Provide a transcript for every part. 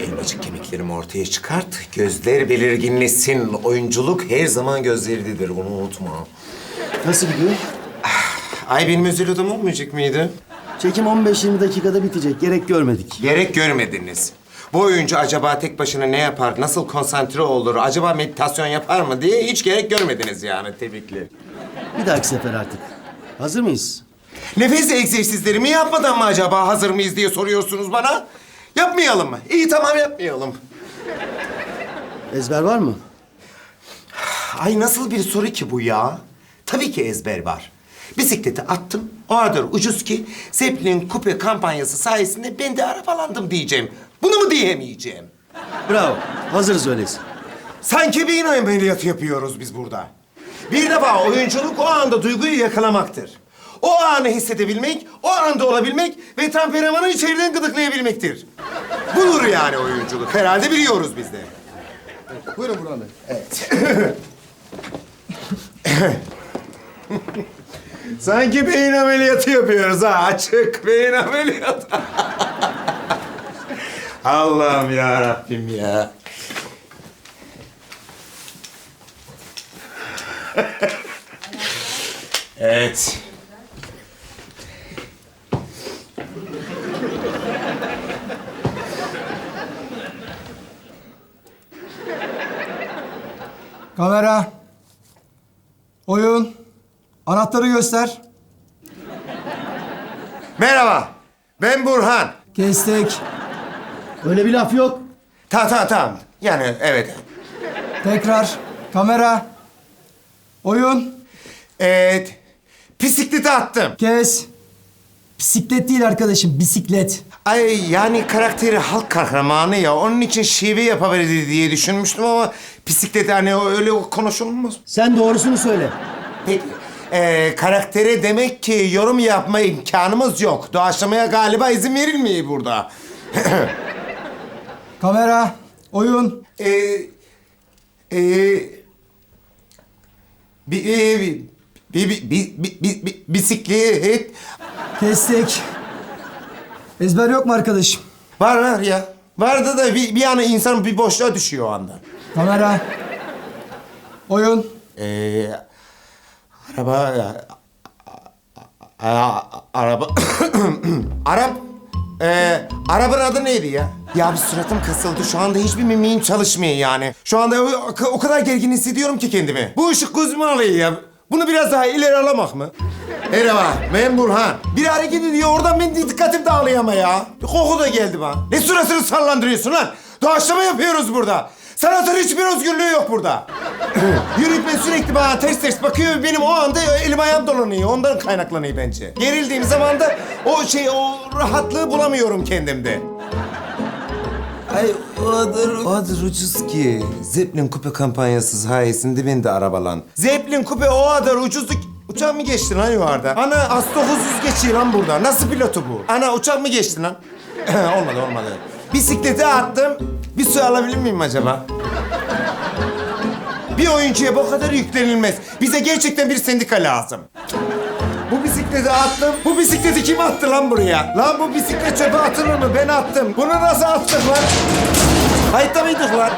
Elmacık kemiklerimi ortaya çıkart. Gözler belirginleşsin. Oyunculuk her zaman gözleridir. Bunu unutma. Nasıl gidiyor? Ay benim özel odam olmayacak mıydı? Çekim 15-20 dakikada bitecek. Gerek görmedik. Gerek görmediniz. Bu oyuncu acaba tek başına ne yapar, nasıl konsantre olur, acaba meditasyon yapar mı diye hiç gerek görmediniz yani. Tebrikler. Bir dahaki sefer artık. Hazır mıyız? Nefes egzersizlerimi yapmadan mı acaba hazır mıyız diye soruyorsunuz bana. Yapmayalım mı? İyi tamam yapmayalım. Ezber var mı? Ay nasıl bir soru ki bu ya? Tabii ki ezber var. Bisikleti attım, o kadar ucuz ki Zeppelin kupe kampanyası sayesinde ben de arabalandım diyeceğim. Bunu mu diyemeyeceğim? Bravo. Hazırız öyleyse. Sanki beyin ameliyatı yapıyoruz biz burada. Bir defa oyunculuk o anda duyguyu yakalamaktır. O anı hissedebilmek, o anda olabilmek ve temperamanı içeriden gıdıklayabilmektir. Budur yani oyunculuk. Herhalde biliyoruz biz de. Buyurun Burhan Bey. Sanki beyin ameliyatı yapıyoruz ha. Açık beyin ameliyatı. Allah'ım ya Rabbim ya. evet. Kamera. Oyun. Anahtarı göster. Merhaba. Ben Burhan. Kestik. Öyle bir laf yok. Ta ta tamam. Yani evet. Tekrar. Kamera. Oyun. Evet. Bisikleti attım. Kes. Bisiklet değil arkadaşım, bisiklet. Ay yani karakteri halk kahramanı ya. Onun için şive yapabilir diye düşünmüştüm ama bisiklet hani o- öyle konuşulmaz. Sen doğrusunu söyle. Peki. Ee, karaktere demek ki yorum yapma imkanımız yok. Doğaçlamaya galiba izin verilmiyor burada. Kamera. Oyun. Ee, ee, bir, ee, bir, bir, bir, bir- bir- bisiklet Kestik. Ezber yok mu arkadaşım? var var ya. Vardı da bir, bir an insan bir boşluğa düşüyor o anda. Kamera. Oyun. Ee, araba... A, a- araba... Arap... Ee, arabanın adı neydi ya? Ya bir suratım kasıldı. Şu anda hiçbir mimiğim çalışmıyor yani. Şu anda o, o kadar gergin hissediyorum ki kendimi. Bu ışık gözümü alıyor ya. Bunu biraz daha ileri alamak mı? Merhaba, ben Burhan. Bir hareket ediyor, oradan benim dikkatim dağılıyor ama ya. Bir koku da geldi bana. Ne suratını sallandırıyorsun lan? Doğaçlama yapıyoruz burada. Sanatın hiçbir özgürlüğü yok burada. Yönetmen sürekli bana ters ters bakıyor. Benim o anda elim ayağım dolanıyor. Ondan kaynaklanıyor bence. Gerildiğim zaman da o şey, o rahatlığı bulamıyorum kendimde. Ay o kadar, o kadar ucuz ki. Zeppelin kupe kampanyası sayesinde ben de arabalan. Zeppelin kupe o kadar ucuzdu ki... Uçak mı geçti lan yukarıda? Ana As-900 geçiyor lan burada. Nasıl pilotu bu? Ana uçak mı geçti lan? olmadı olmadı. Bisikleti attım. Bir su alabilir miyim acaba? Bir oyuncuya bu kadar yüklenilmez. Bize gerçekten bir sendika lazım. Bisikleti attım. Bu bisikleti kim attı lan buraya? Lan bu bisiklet çöpe atılır mı? Ben attım. Bunu nasıl attık lan? Kayıtta mıydık lan?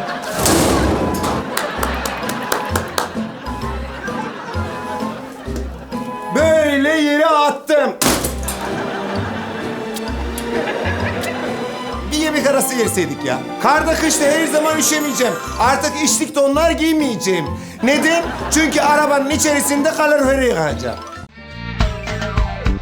Böyle yere attım. Bir yemek arası verseydik ya. Karda kışta her zaman üşemeyeceğim. Artık içlik donlar giymeyeceğim. Neden? Çünkü arabanın içerisinde kalorifer yıkayacağım.